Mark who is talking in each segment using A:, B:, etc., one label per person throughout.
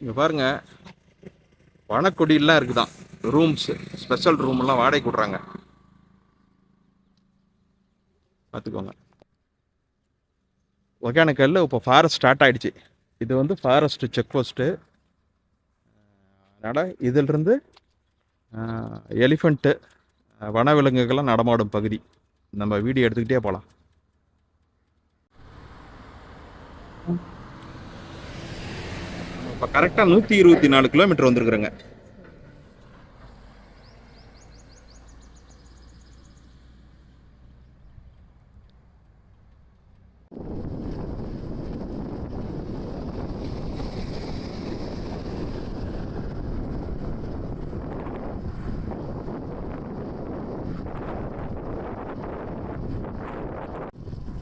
A: இங்கே பாருங்க. வனக்கொடியெல்லாம் இருக்குதான். ரூம்ஸ் ஸ்பெஷல் ரூம்லாம் வாடகை விட்றாங்க. பார்த்துக்கோங்க. ஒகேனக்கல்ல இப்போ ஃபாரஸ்ட் ஸ்டார்ட் ஆகிடுச்சு இது வந்து ஃபாரஸ்ட்டு செக் போஸ்ட்டு அதனால் இதிலிருந்து எலிஃபண்ட்டு வனவிலங்குகள்லாம் நடமாடும் பகுதி. நம்ம வீடியோ எடுத்துக்கிட்டே போகலாம் இப்போ கரெக்டாக நூற்றி இருபத்தி நாலு கிலோமீட்டர் வந்திருக்குறேங்க.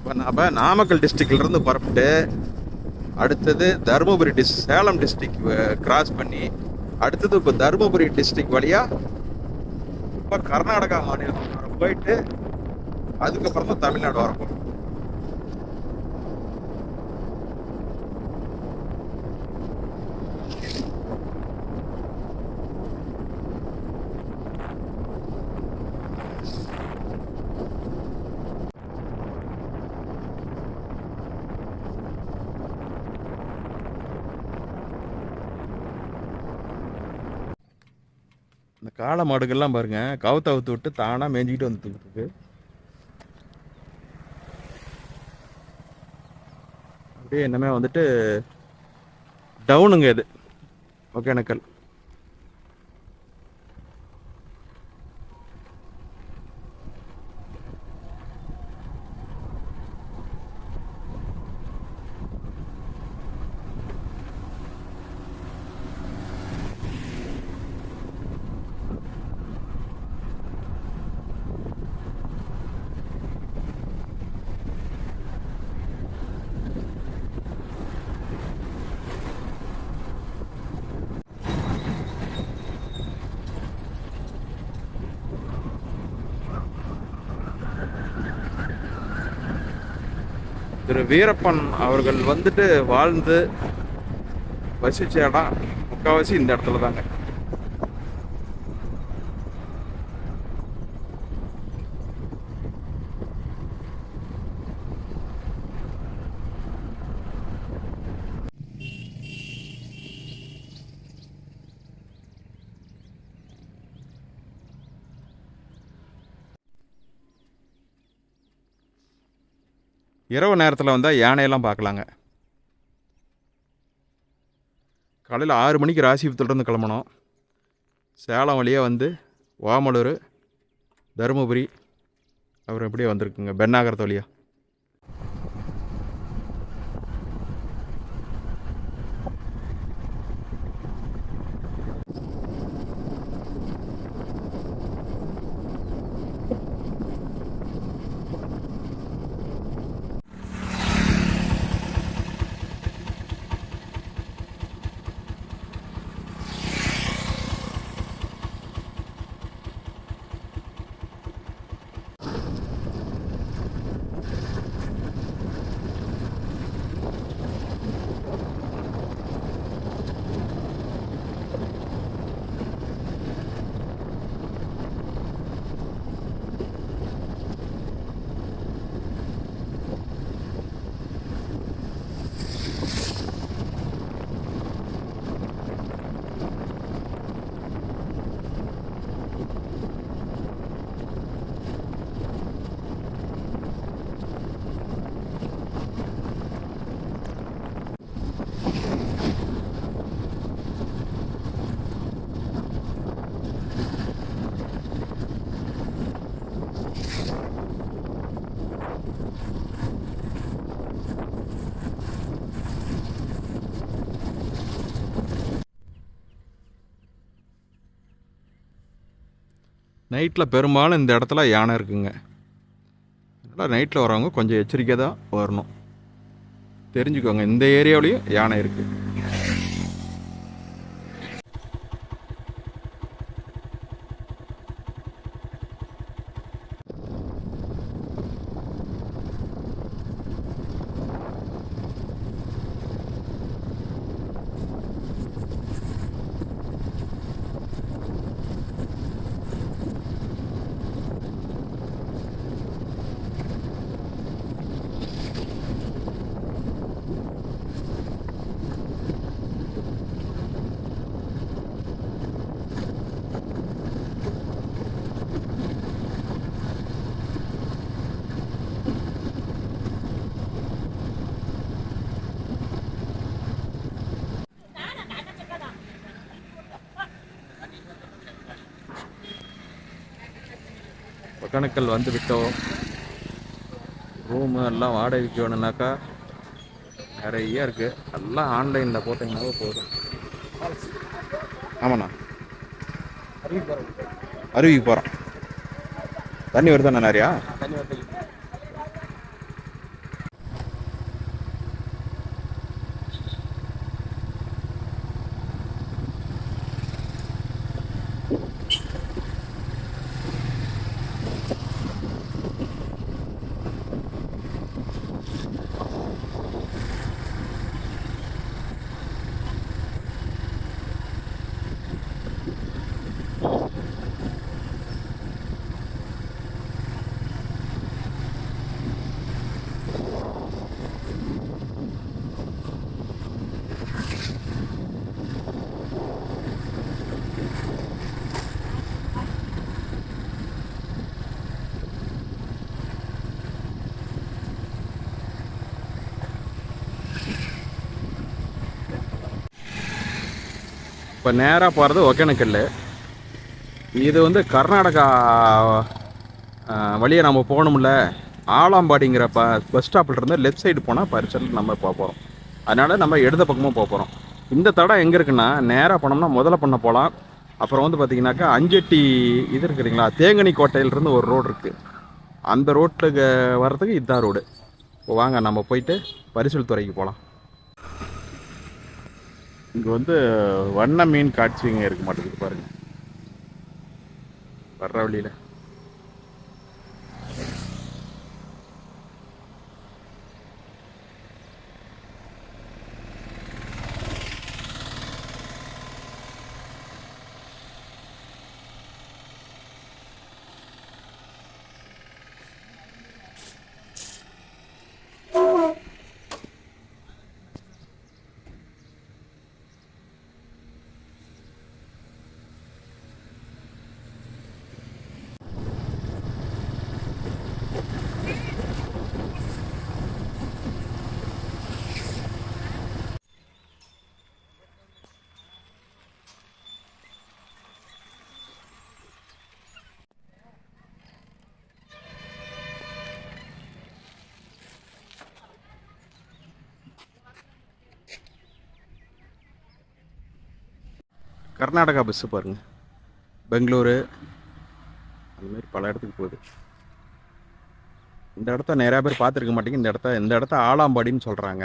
A: இப்போ நாம் நாமக்கல் டிஸ்ட்ரிக்ட்லேருந்து இருந்து புறப்பட்டு அடுத்தது தருமபுரி டிஸ் சேலம் டிஸ்ட்ரிக் கிராஸ் பண்ணி அடுத்தது இப்போ தருமபுரி டிஸ்ட்ரிக்ட் வழியா இப்போ கர்நாடகா மாநிலம் போயிட்டு அதுக்கப்புறம் தான் தமிழ்நாடு வரப்போம் காளை மாடுகள்லாம் பாருங்க. கவுத்த அவுத்து விட்டு தானா மேய்ஞ்சிக்கிட்டு வந்துட்டு இருக்கு. அப்படியே என்னமே வந்துட்டு டவுனுங்க இது. ஒகேனக்கல் திரு வீரப்பன் அவர்கள் வந்துட்டு வாழ்ந்து வசித்த இடம் முக்கால்வாசி இந்த இடத்துல தாங்க. இரவு நேரத்தில் வந்தால் யானையெல்லாம் பார்க்கலாங்க. காலையில் ஆறு மணிக்கு ராசிபுரத்துலேருந்து கிளம்பணும். சேலம் வழியாக வந்து ஓமலூர் தருமபுரி அப்புறம் இப்படியே வந்திருக்குங்க. பெண்ணாகரத்து வழியாக நைட்டில் பெரும்பாலும் இந்த இடத்துல யானை இருக்குங்க. அதனால் நைட்டில் வரவங்க கொஞ்சம் எச்சரிக்கை தான் வரணும். தெரிஞ்சுக்கோங்க இந்த ஏரியாவிலையும் யானை இருக்குது ஒகேனக்கல் வந்து விட்டோம் ரூமு எல்லாம் வாடகைக்கு வேணும்னாக்கா நிறைய இருக்கு. எல்லாம் ஆன்லைனில் போட்டிங்கனாவே போதும். ஆமாண்ணா. அருவிக்கு போகிறோம் தண்ணி வருதாண்ணா நிறையா?
B: தண்ணி வந்து
A: இப்போ நேராக போகிறது ஒகேனக்கல். இது வந்து கர்நாடகா வழியை நம்ம போகணும்ல? ஆலாம்பாடிங்கிற ப பஸ் ஸ்டாப்பில் இருந்து லெஃப்ட் சைடு போனால் பரிசல் நம்ம போக போகிறோம் அதனால் நம்ம இடது பக்கமும் போக போகிறோம் இந்த தடம் எங்கே இருக்குன்னா நேராக போனோம்னா முதல்ல பண்ண போகலாம் அப்புறம் வந்து பார்த்திங்கனாக்கா அஞ்செட்டி இது இருக்குதுங்களா தேங்கனி கோட்டையிலிருந்து ஒரு ரோடு இருக்குது அந்த ரோட்டுக்கு வர்றதுக்கு இதுதான் ரோடு இப்போ வாங்க நம்ம போயிட்டு பரிசல் துறைக்கு போகலாம் இங்கே வந்து வண்ண மீன் காட்சிங்க இருக்க மாட்டேங்குது பாருங்கள் வர்ற வழியில். கர்நாடகா பஸ்ஸு பாருங்கள் பெங்களூரு அந்த மாதிரி பல இடத்துக்கு போகுது. இந்த இடத்த நிறையா பேர் பார்த்துருக்க மாட்டேங்க. இந்த இடத்த இந்த இடத்த ஆலாம்பாடின்னு சொல்கிறாங்க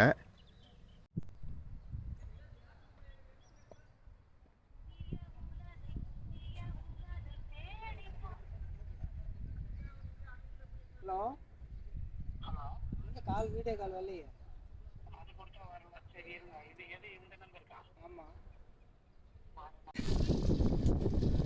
B: ஹலோ? கால் வீடியோ கால் வரலையே. ஆமா. フフフ。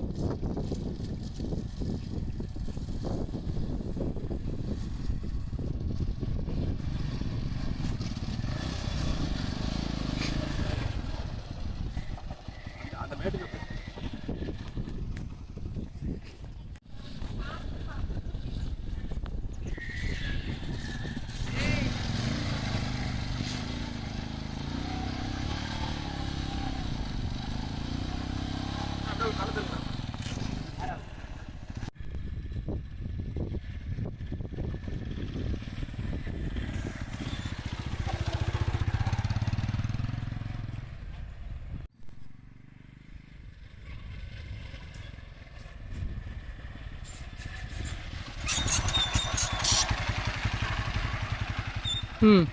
B: ம்.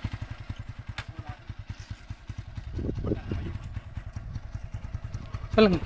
B: சொல்லுங்க.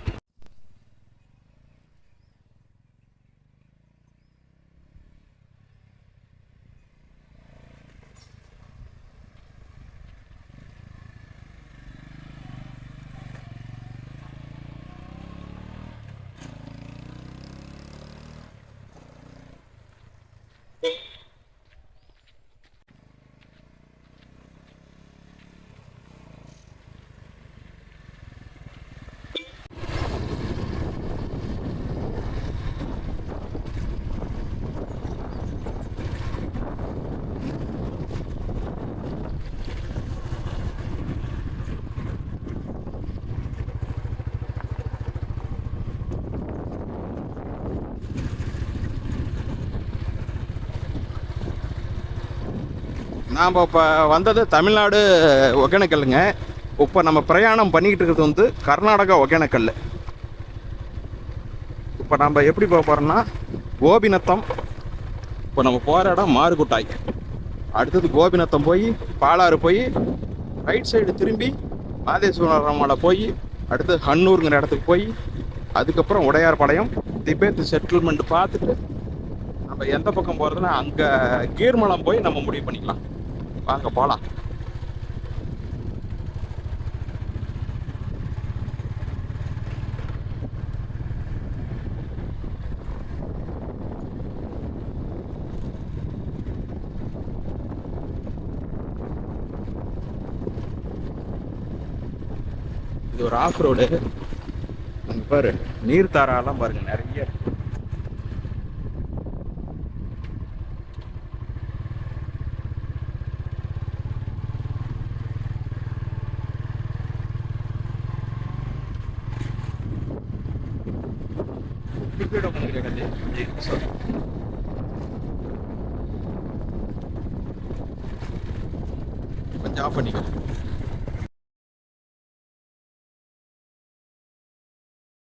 A: நாம் இப்போ வந்தது தமிழ்நாடு ஒகேனக்கல்லுங்க. இப்போ நம்ம பிரயாணம் பண்ணிக்கிட்டு இருக்கிறது வந்து கர்நாடகா ஒகேனக்கல் இப்போ நம்ம எப்படி போக போகிறோம்னா கோபிநத்தம். இப்போ நம்ம போகிற இடம் மாறுகுட்டாய். அடுத்தது கோபிநத்தம் போய் பாலாறு போய் ரைட் சைடு திரும்பி மாதேஸ்வரமலை போய் அடுத்து ஹன்னூருங்கிற இடத்துக்கு போய் அதுக்கப்புறம் உடையார்பாளையம் திபேத் செட்டில்மெண்ட் பார்த்துட்டு நம்ம எந்த பக்கம் போகிறதுனா அங்கே கீர்மலம் போய் நம்ம முடிவு பண்ணிக்கலாம். வாங்க போகலாம் இது ஒரு ஆஃப் ரோடு பாரு. நீர் தாராலாம் பாருங்க நிறைய இருக்கு. ಲಿಕ್ವಿಡ್ ಬಂದಿರಕಲ್ಲಿ ಸರ್ கொஞ்சம் ஆஃப் பண்ணிக்கோ